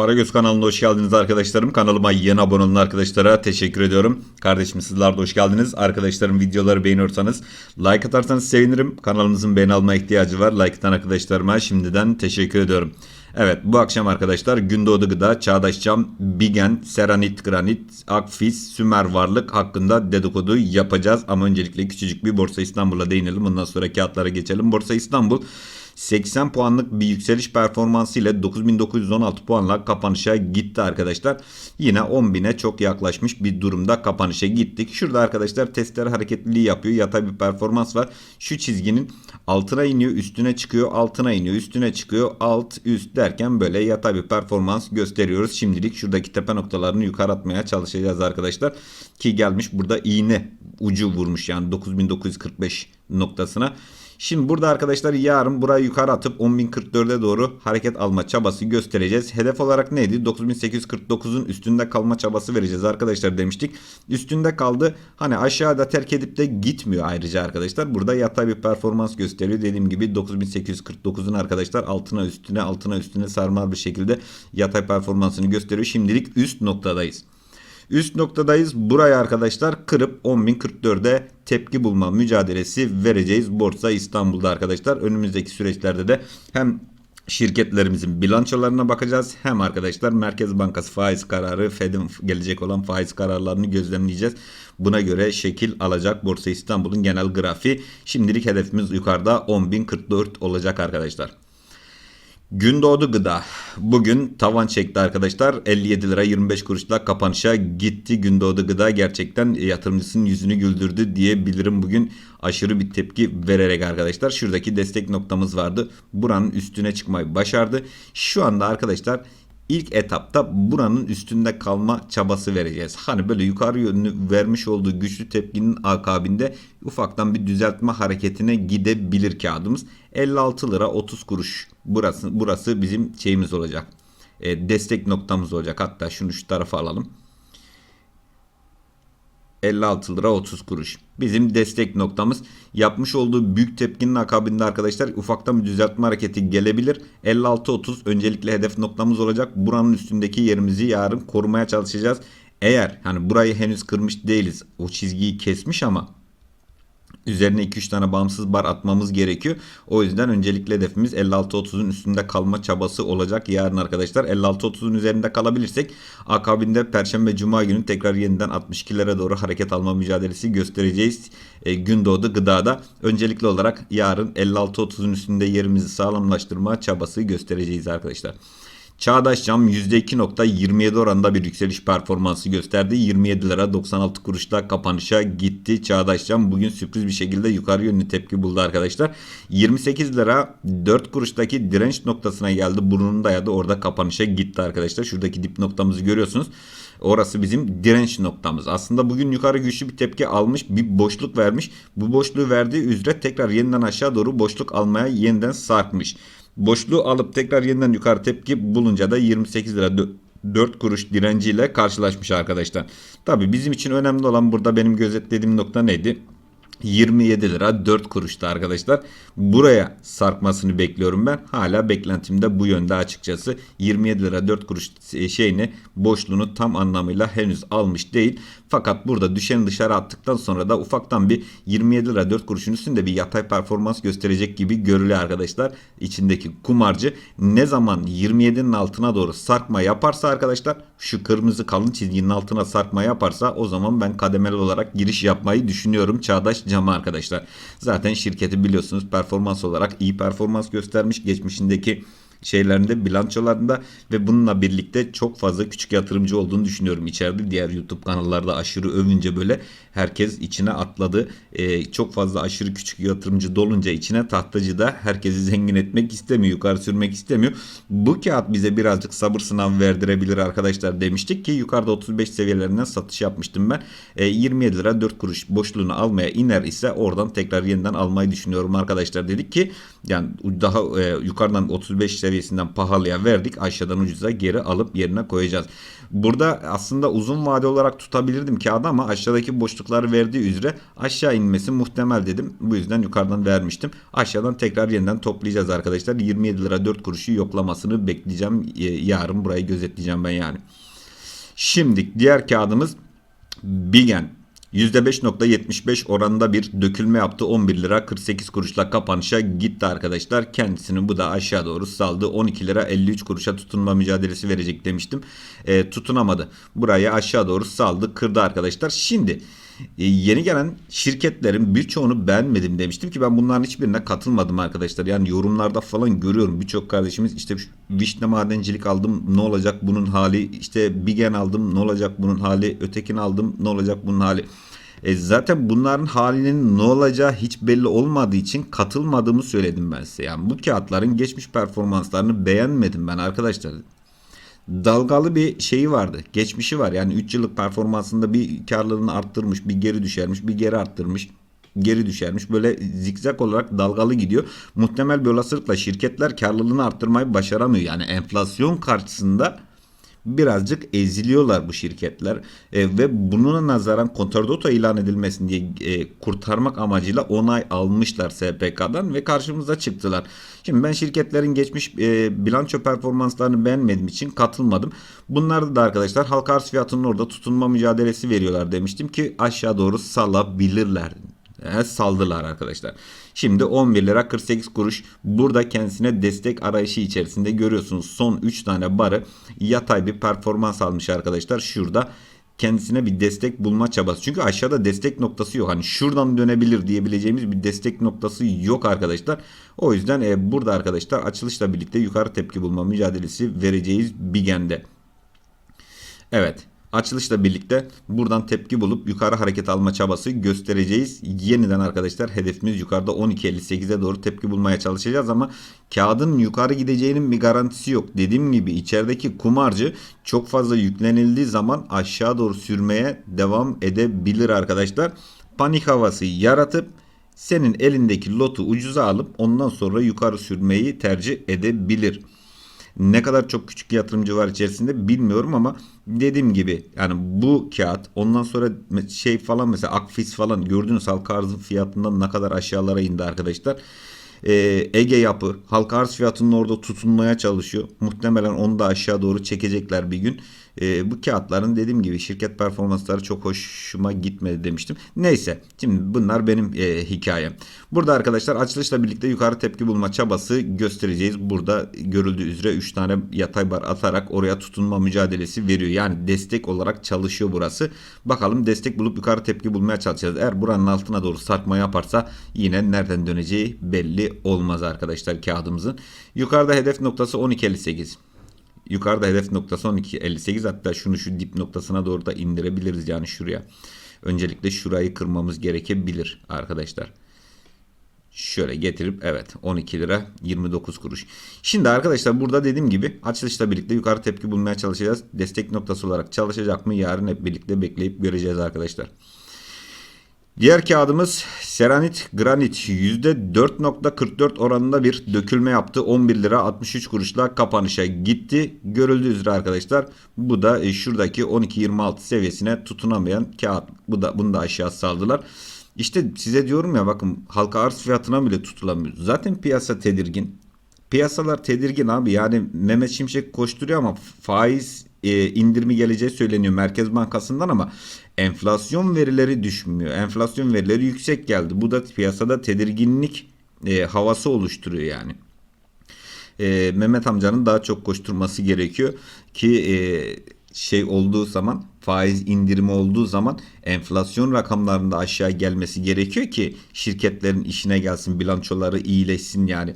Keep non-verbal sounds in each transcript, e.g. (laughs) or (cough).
Paragöz kanalına hoş geldiniz arkadaşlarım. Kanalıma yeni abone olan arkadaşlara teşekkür ediyorum. Kardeşim sizler de hoş geldiniz. Arkadaşlarım videoları beğeniyorsanız like atarsanız sevinirim. Kanalımızın beğeni alma ihtiyacı var. Like atan arkadaşlarıma şimdiden teşekkür ediyorum. Evet bu akşam arkadaşlar Gündoğdu Gıda, Çağdaş Cam, Bigen, Seranit Granit, Akfis, Sümer Varlık hakkında dedikodu yapacağız. Ama öncelikle küçücük bir Borsa İstanbul'a değinelim. Bundan sonra kağıtlara geçelim. Borsa İstanbul 80 puanlık bir yükseliş performansı ile 9916 puanla kapanışa gitti arkadaşlar. Yine 10.000'e çok yaklaşmış bir durumda kapanışa gittik. Şurada arkadaşlar testler hareketliliği yapıyor. Yatay bir performans var. Şu çizginin altına iniyor, üstüne çıkıyor, altına iniyor, üstüne çıkıyor, alt, üst derken böyle yatay bir performans gösteriyoruz. Şimdilik şuradaki tepe noktalarını yukarı atmaya çalışacağız arkadaşlar. Ki gelmiş burada iğne ucu vurmuş yani 9945 noktasına. Şimdi burada arkadaşlar yarın burayı yukarı atıp 10.044'e doğru hareket alma çabası göstereceğiz. Hedef olarak neydi? 9849'un üstünde kalma çabası vereceğiz arkadaşlar demiştik. Üstünde kaldı. Hani aşağıda terk edip de gitmiyor ayrıca arkadaşlar. Burada yatay bir performans gösteriyor. Dediğim gibi 9849'un arkadaşlar altına üstüne altına üstüne sarmal bir şekilde yatay performansını gösteriyor. Şimdilik üst noktadayız. Üst noktadayız. Buraya arkadaşlar kırıp 10.044'e tepki bulma mücadelesi vereceğiz. Borsa İstanbul'da arkadaşlar. Önümüzdeki süreçlerde de hem şirketlerimizin bilançolarına bakacağız. Hem arkadaşlar Merkez Bankası faiz kararı, Fed'in gelecek olan faiz kararlarını gözlemleyeceğiz. Buna göre şekil alacak Borsa İstanbul'un genel grafiği. Şimdilik hedefimiz yukarıda 10.044 olacak arkadaşlar. Gündoğdu Gıda. Bugün tavan çekti arkadaşlar. 57 lira 25 kuruşla kapanışa gitti. Gündoğdu Gıda gerçekten yatırımcısının yüzünü güldürdü diyebilirim. Bugün aşırı bir tepki vererek arkadaşlar şuradaki destek noktamız vardı. Buranın üstüne çıkmayı başardı. Şu anda arkadaşlar ilk etapta buranın üstünde kalma çabası vereceğiz. Hani böyle yukarı yönlü vermiş olduğu güçlü tepkinin akabinde ufaktan bir düzeltme hareketine gidebilir kağıdımız. 56 lira 30 kuruş burası burası bizim şeyimiz olacak. E, destek noktamız olacak. Hatta şunu şu tarafa alalım. 56 lira 30 kuruş. Bizim destek noktamız yapmış olduğu büyük tepkinin akabinde arkadaşlar ufaktan bir düzeltme hareketi gelebilir. 56-30 öncelikle hedef noktamız olacak. Buranın üstündeki yerimizi yarın korumaya çalışacağız. Eğer hani burayı henüz kırmış değiliz. O çizgiyi kesmiş ama Üzerine 2-3 tane bağımsız bar atmamız gerekiyor. O yüzden öncelikle hedefimiz 56-30'un üstünde kalma çabası olacak yarın arkadaşlar. 56-30'un üzerinde kalabilirsek akabinde Perşembe Cuma günü tekrar yeniden 62'lere doğru hareket alma mücadelesi göstereceğiz. E, Gündoğdu gıdada. Öncelikli olarak yarın 56-30'un üstünde yerimizi sağlamlaştırma çabası göstereceğiz arkadaşlar. Çağdaş Cam %2.27 oranında bir yükseliş performansı gösterdi. 27 lira 96 kuruşla kapanışa gitti. Çağdaş Cam bugün sürpriz bir şekilde yukarı yönlü tepki buldu arkadaşlar. 28 lira 4 kuruştaki direnç noktasına geldi. Burnunu dayadı. Orada kapanışa gitti arkadaşlar. Şuradaki dip noktamızı görüyorsunuz. Orası bizim direnç noktamız. Aslında bugün yukarı güçlü bir tepki almış. Bir boşluk vermiş. Bu boşluğu verdiği üzere tekrar yeniden aşağı doğru boşluk almaya yeniden sarkmış. Boşluğu alıp tekrar yeniden yukarı tepki bulunca da 28 lira 4 kuruş direnciyle karşılaşmış arkadaşlar. Tabi bizim için önemli olan burada benim gözetlediğim nokta neydi? 27 lira 4 kuruştu arkadaşlar. Buraya sarkmasını bekliyorum ben. Hala beklentim de bu yönde açıkçası. 27 lira 4 kuruş şeyini boşluğunu tam anlamıyla henüz almış değil. Fakat burada düşeni dışarı attıktan sonra da ufaktan bir 27 lira 4 kuruşun üstünde bir yatay performans gösterecek gibi görülüyor arkadaşlar. İçindeki kumarcı ne zaman 27'nin altına doğru sarkma yaparsa arkadaşlar şu kırmızı kalın çizginin altına sarkma yaparsa o zaman ben kademeli olarak giriş yapmayı düşünüyorum. Çağdaş cama arkadaşlar. Zaten şirketi biliyorsunuz performans olarak iyi performans göstermiş. Geçmişindeki şeylerinde bilançolarında ve bununla birlikte çok fazla küçük yatırımcı olduğunu düşünüyorum. İçeride diğer YouTube kanallarda aşırı övünce böyle herkes içine atladı. Ee, çok fazla aşırı küçük yatırımcı dolunca içine tahtacı da herkesi zengin etmek istemiyor. Yukarı sürmek istemiyor. Bu kağıt bize birazcık sabır sınavı verdirebilir arkadaşlar demiştik ki yukarıda 35 seviyelerinden satış yapmıştım ben. Ee, 27 lira 4 kuruş boşluğunu almaya iner ise oradan tekrar yeniden almayı düşünüyorum arkadaşlar dedik ki yani daha e, yukarıdan 35 seviyelerinden seviyesinden pahalıya verdik. Aşağıdan ucuza geri alıp yerine koyacağız. Burada aslında uzun vade olarak tutabilirdim kağıdı ama aşağıdaki boşlukları verdiği üzere aşağı inmesi muhtemel dedim. Bu yüzden yukarıdan vermiştim. Aşağıdan tekrar yeniden toplayacağız arkadaşlar. 27 lira 4 kuruşu yoklamasını bekleyeceğim. Ee, Yarın burayı gözetleyeceğim ben yani. Şimdi diğer kağıdımız Bigen. %5.75 oranında bir dökülme yaptı. 11 lira 48 kuruşla kapanışa gitti arkadaşlar. Kendisini bu da aşağı doğru saldı. 12 lira 53 kuruşa tutunma mücadelesi verecek demiştim. E, tutunamadı. Burayı aşağı doğru saldı. Kırdı arkadaşlar. Şimdi e, yeni gelen şirketlerin birçoğunu beğenmedim demiştim ki ben bunların hiçbirine katılmadım arkadaşlar. Yani yorumlarda falan görüyorum birçok kardeşimiz işte vişne madencilik aldım ne olacak bunun hali işte Bigen aldım ne olacak bunun hali ötekini aldım ne olacak bunun hali. E zaten bunların halinin ne olacağı hiç belli olmadığı için katılmadığımı söyledim ben size. Yani bu kağıtların geçmiş performanslarını beğenmedim ben arkadaşlar dalgalı bir şeyi vardı. Geçmişi var. Yani 3 yıllık performansında bir karlılığını arttırmış, bir geri düşermiş, bir geri arttırmış geri düşermiş. Böyle zikzak olarak dalgalı gidiyor. Muhtemel bir olasılıkla şirketler karlılığını arttırmayı başaramıyor. Yani enflasyon karşısında birazcık eziliyorlar bu şirketler e, ve bunun nazaran kontradota ilan edilmesin diye e, kurtarmak amacıyla onay almışlar SPK'dan ve karşımıza çıktılar. Şimdi ben şirketlerin geçmiş e, bilanço performanslarını beğenmediğim için katılmadım. Bunlarda da arkadaşlar halka arz fiyatının orada tutunma mücadelesi veriyorlar demiştim ki aşağı doğru salabilirler. Evet, saldılar arkadaşlar. Şimdi 11 lira 48 kuruş. Burada kendisine destek arayışı içerisinde görüyorsunuz. Son 3 tane barı yatay bir performans almış arkadaşlar. Şurada kendisine bir destek bulma çabası. Çünkü aşağıda destek noktası yok. Hani şuradan dönebilir diyebileceğimiz bir destek noktası yok arkadaşlar. O yüzden e, burada arkadaşlar açılışla birlikte yukarı tepki bulma mücadelesi vereceğiz Bigen'de. Evet. Açılışla birlikte buradan tepki bulup yukarı hareket alma çabası göstereceğiz. Yeniden arkadaşlar hedefimiz yukarıda 12.58'e doğru tepki bulmaya çalışacağız ama kağıdın yukarı gideceğinin bir garantisi yok. Dediğim gibi içerideki kumarcı çok fazla yüklenildiği zaman aşağı doğru sürmeye devam edebilir arkadaşlar. Panik havası yaratıp senin elindeki lotu ucuza alıp ondan sonra yukarı sürmeyi tercih edebilir. Ne kadar çok küçük yatırımcı var içerisinde bilmiyorum ama dediğim gibi yani bu kağıt ondan sonra şey falan mesela Akfis falan gördüğünüz halka arzın fiyatından ne kadar aşağılara indi arkadaşlar. Ee, Ege yapı halka arz fiyatının orada tutunmaya çalışıyor. Muhtemelen onu da aşağı doğru çekecekler bir gün. Ee, bu kağıtların dediğim gibi şirket performansları çok hoşuma gitmedi demiştim. Neyse şimdi bunlar benim e, hikayem. Burada arkadaşlar açılışla birlikte yukarı tepki bulma çabası göstereceğiz. Burada görüldüğü üzere 3 tane yatay bar atarak oraya tutunma mücadelesi veriyor. Yani destek olarak çalışıyor burası. Bakalım destek bulup yukarı tepki bulmaya çalışacağız. Eğer buranın altına doğru sarkma yaparsa yine nereden döneceği belli olmaz arkadaşlar kağıdımızın. Yukarıda hedef noktası 12.58. Yukarıda hedef noktası 12.58 hatta şunu şu dip noktasına doğru da indirebiliriz yani şuraya. Öncelikle şurayı kırmamız gerekebilir arkadaşlar. Şöyle getirip evet 12 lira 29 kuruş. Şimdi arkadaşlar burada dediğim gibi açılışla birlikte yukarı tepki bulmaya çalışacağız. Destek noktası olarak çalışacak mı yarın hep birlikte bekleyip göreceğiz arkadaşlar. Diğer kağıdımız Seranit Granit %4.44 oranında bir dökülme yaptı. 11 lira 63 kuruşla kapanışa gitti. Görüldüğü üzere arkadaşlar bu da e, şuradaki 12.26 seviyesine tutunamayan kağıt. Bu da bunu da aşağı saldılar. İşte size diyorum ya bakın halka arz fiyatına bile tutulamıyor. Zaten piyasa tedirgin. Piyasalar tedirgin abi. Yani Mehmet Şimşek koşturuyor ama faiz e, indirimi geleceği söyleniyor Merkez Bankası'ndan ama enflasyon verileri düşmüyor. Enflasyon verileri yüksek geldi. Bu da piyasada tedirginlik e, havası oluşturuyor yani. E, Mehmet amcanın daha çok koşturması gerekiyor ki e, şey olduğu zaman faiz indirimi olduğu zaman enflasyon rakamlarında aşağı gelmesi gerekiyor ki şirketlerin işine gelsin bilançoları iyileşsin yani.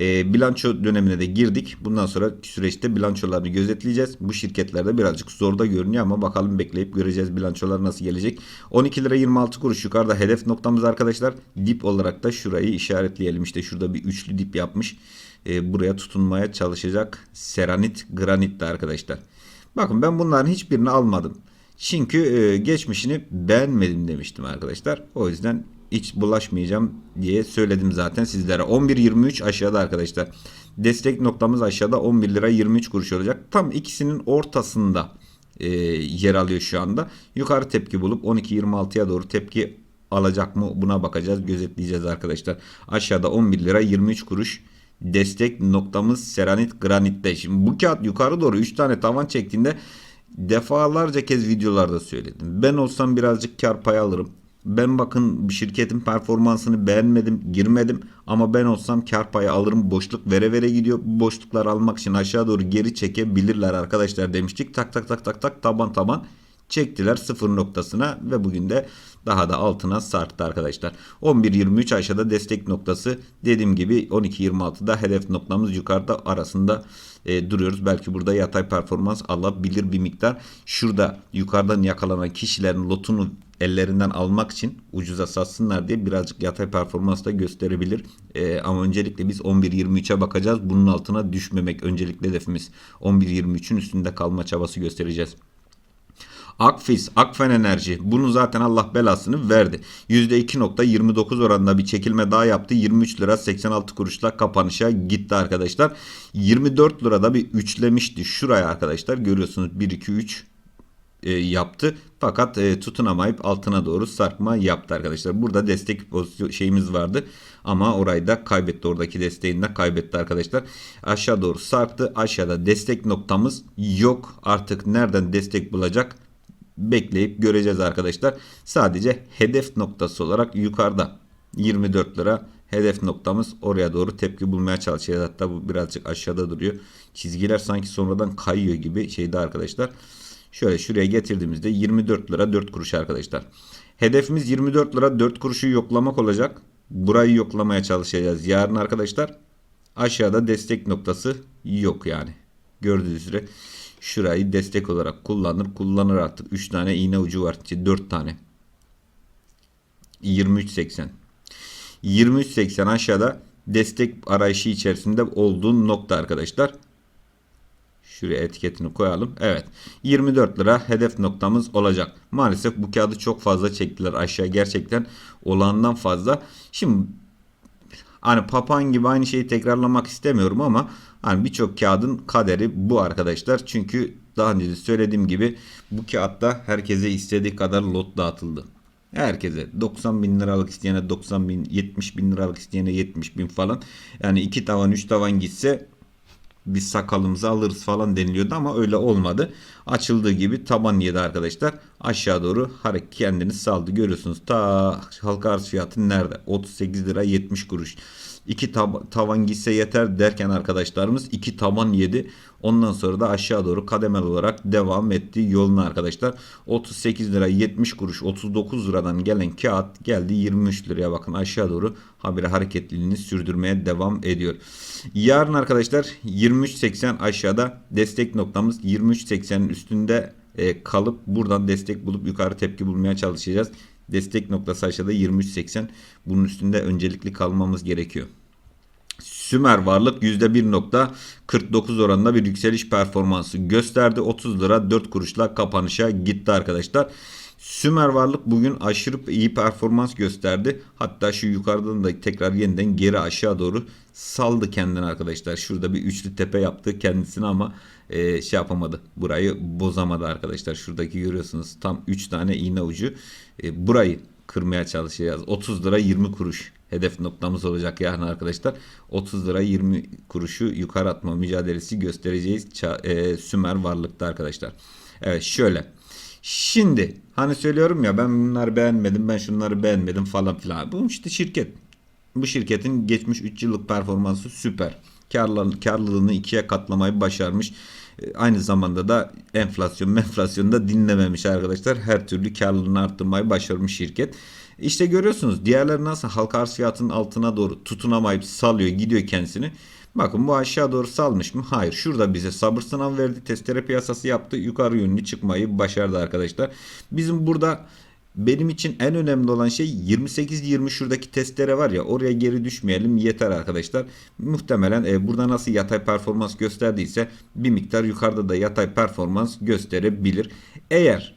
E, bilanço dönemine de girdik. Bundan sonra süreçte bilançolarını gözetleyeceğiz. Bu şirketlerde birazcık zorda görünüyor ama bakalım bekleyip göreceğiz bilançolar nasıl gelecek. 12 lira 26 kuruş yukarıda hedef noktamız arkadaşlar. Dip olarak da şurayı işaretleyelim. İşte şurada bir üçlü dip yapmış. E, buraya tutunmaya çalışacak seranit granit de arkadaşlar. Bakın ben bunların hiçbirini almadım. Çünkü e, geçmişini beğenmedim demiştim arkadaşlar. O yüzden hiç bulaşmayacağım diye söyledim zaten sizlere. 11.23 aşağıda arkadaşlar. Destek noktamız aşağıda 11 lira 23 kuruş olacak. Tam ikisinin ortasında e, yer alıyor şu anda. Yukarı tepki bulup 12.26'ya doğru tepki alacak mı buna bakacağız gözetleyeceğiz arkadaşlar. Aşağıda 11 lira 23 kuruş destek noktamız seranit granitte. Şimdi bu kağıt yukarı doğru 3 tane tavan çektiğinde defalarca kez videolarda söyledim. Ben olsam birazcık kar payı alırım. Ben bakın şirketin performansını beğenmedim, girmedim ama ben olsam kar payı alırım. Boşluk vere vere gidiyor. Bu boşluklar almak için aşağı doğru geri çekebilirler arkadaşlar demiştik. Tak tak tak tak tak taban taban çektiler sıfır noktasına ve bugün de daha da altına sarktı arkadaşlar. 11.23 aşağıda destek noktası dediğim gibi 12.26'da hedef noktamız yukarıda arasında e, duruyoruz. Belki burada yatay performans alabilir bir miktar. Şurada yukarıdan yakalanan kişilerin lotunu ellerinden almak için ucuza satsınlar diye birazcık yatay performans da gösterebilir. E, ama öncelikle biz 11.23'e bakacağız. Bunun altına düşmemek öncelikle hedefimiz. 11.23'ün üstünde kalma çabası göstereceğiz. Akfis, Akfen Enerji bunu zaten Allah belasını verdi. %2.29 oranında bir çekilme daha yaptı. 23 lira 86 kuruşla kapanışa gitti arkadaşlar. 24 lirada bir üçlemişti şuraya arkadaşlar. Görüyorsunuz 1 2 3 e, yaptı. Fakat e, tutunamayıp altına doğru sarkma yaptı arkadaşlar. Burada destek pozisyon şeyimiz vardı. Ama orayı da kaybetti. Oradaki desteğini de kaybetti arkadaşlar. Aşağı doğru sarktı. Aşağıda destek noktamız yok. Artık nereden destek bulacak? bekleyip göreceğiz arkadaşlar. Sadece hedef noktası olarak yukarıda 24 lira hedef noktamız oraya doğru tepki bulmaya çalışacağız. Hatta bu birazcık aşağıda duruyor. Çizgiler sanki sonradan kayıyor gibi şeyde arkadaşlar. Şöyle şuraya getirdiğimizde 24 lira 4 kuruş arkadaşlar. Hedefimiz 24 lira 4 kuruşu yoklamak olacak. Burayı yoklamaya çalışacağız. Yarın arkadaşlar aşağıda destek noktası yok yani. Gördüğünüz üzere şurayı destek olarak kullanır. Kullanır artık. 3 tane iğne ucu var. 4 tane. 23.80. 23.80 aşağıda destek arayışı içerisinde olduğu nokta arkadaşlar. Şuraya etiketini koyalım. Evet. 24 lira hedef noktamız olacak. Maalesef bu kağıdı çok fazla çektiler aşağı. Gerçekten olandan fazla. Şimdi hani papan gibi aynı şeyi tekrarlamak istemiyorum ama hani birçok kağıdın kaderi bu arkadaşlar. Çünkü daha önce de söylediğim gibi bu kağıtta herkese istediği kadar lot dağıtıldı. Herkese 90 bin liralık isteyene 90 bin 70 bin liralık isteyene 70 bin falan. Yani iki tavan üç tavan gitse biz sakalımızı alırız falan deniliyordu ama öyle olmadı. Açıldığı gibi taban yedi arkadaşlar. Aşağı doğru hareket kendini saldı. Görüyorsunuz ta halka arz fiyatı nerede? 38 lira 70 kuruş. 2 tab- tavan gitse yeter derken arkadaşlarımız 2 taban yedi. Ondan sonra da aşağı doğru kademel olarak devam etti yoluna arkadaşlar. 38 lira 70 kuruş 39 liradan gelen kağıt geldi 23 liraya bakın aşağı doğru habire hareketliliğini sürdürmeye devam ediyor. Yarın arkadaşlar 23.80 aşağıda destek noktamız 23.80'in üstünde e, kalıp buradan destek bulup yukarı tepki bulmaya çalışacağız. Destek noktası aşağıda 23.80. Bunun üstünde öncelikli kalmamız gerekiyor. Sümer varlık %1.49 oranında bir yükseliş performansı gösterdi. 30 lira 4 kuruşla kapanışa gitti arkadaşlar. Sümer varlık bugün aşırı iyi performans gösterdi. Hatta şu yukarıdan da tekrar yeniden geri aşağı doğru saldı kendini arkadaşlar. Şurada bir üçlü tepe yaptı kendisini ama e, şey yapamadı. Burayı bozamadı arkadaşlar. Şuradaki görüyorsunuz tam 3 tane iğne ucu. E, burayı kırmaya çalışacağız. 30 lira 20 kuruş hedef noktamız olacak yarın arkadaşlar. 30 lira 20 kuruşu yukarı atma mücadelesi göstereceğiz. Ça- e, Sümer varlıkta arkadaşlar. Evet şöyle. Şimdi hani söylüyorum ya ben bunları beğenmedim ben şunları beğenmedim falan filan. Bu işte şirket. Bu şirketin geçmiş 3 yıllık performansı süper. Karlı, karlılığını ikiye katlamayı başarmış. E, Aynı zamanda da enflasyon (laughs) enflasyonu da dinlememiş arkadaşlar. Her türlü karlılığını arttırmayı başarmış şirket. İşte görüyorsunuz diğerleri nasıl halka arz fiyatının altına doğru tutunamayıp salıyor gidiyor kendisini. Bakın bu aşağı doğru salmış mı? Hayır. Şurada bize sabır sınavı verdi. Testere piyasası yaptı. Yukarı yönlü çıkmayı başardı arkadaşlar. Bizim burada benim için en önemli olan şey 28-20 şuradaki testere var ya oraya geri düşmeyelim yeter arkadaşlar. Muhtemelen e, burada nasıl yatay performans gösterdiyse bir miktar yukarıda da yatay performans gösterebilir. Eğer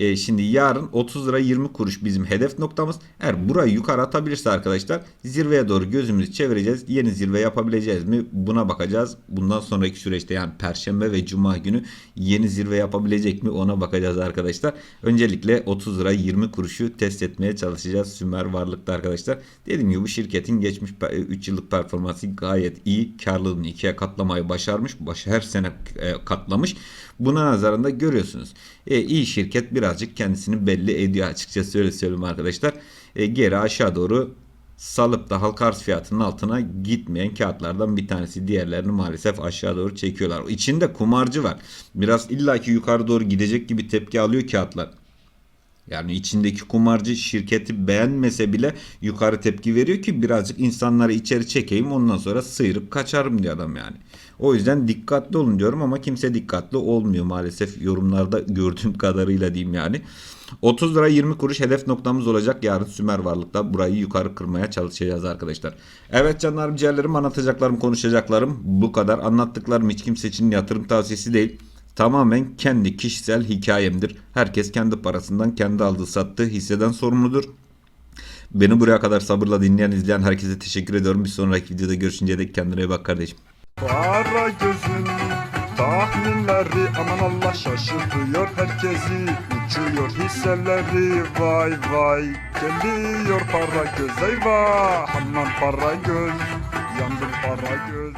E, şimdi yarın 30 lira 20 kuruş bizim hedef noktamız. Eğer burayı yukarı atabilirse arkadaşlar zirveye doğru gözümüzü çevireceğiz. Yeni zirve yapabileceğiz mi? Buna bakacağız. Bundan sonraki süreçte yani perşembe ve cuma günü yeni zirve yapabilecek mi? Ona bakacağız arkadaşlar. Öncelikle 30 lira 20 kuruşu test etmeye çalışacağız Sümer Varlık'ta arkadaşlar. Dediğim gibi bu şirketin geçmiş 3 yıllık performansı gayet iyi. Karlılığını ikiye katlamayı başarmış. Baş, her sene e, katlamış. Buna nazarında görüyorsunuz. E, iyi şirket birazcık kendisini belli ediyor açıkçası öyle söyleyeyim arkadaşlar. E, geri aşağı doğru salıp da halka arz fiyatının altına gitmeyen kağıtlardan bir tanesi. Diğerlerini maalesef aşağı doğru çekiyorlar. İçinde kumarcı var. Biraz illaki yukarı doğru gidecek gibi tepki alıyor kağıtlar. Yani içindeki kumarcı şirketi beğenmese bile yukarı tepki veriyor ki birazcık insanları içeri çekeyim ondan sonra sıyırıp kaçarım diyor adam yani. O yüzden dikkatli olun diyorum ama kimse dikkatli olmuyor maalesef yorumlarda (laughs) gördüğüm kadarıyla diyeyim yani. 30 lira 20 kuruş hedef noktamız olacak yarın Sümer Varlık'ta burayı yukarı kırmaya çalışacağız arkadaşlar. Evet canlarım ciğerlerim anlatacaklarım konuşacaklarım bu kadar anlattıklarım hiç kimse için yatırım tavsiyesi değil. Tamamen kendi kişisel hikayemdir. Herkes kendi parasından kendi aldığı sattığı hisseden sorumludur. Beni buraya kadar sabırla dinleyen izleyen herkese teşekkür ediyorum. Bir sonraki videoda görüşünceye dek kendine bak kardeşim. Para gözün tahminleri aman Allah şaşırtıyor herkesi Uçuyor hisseleri vay vay Geliyor para göz eyvah Aman para göz yandım para göz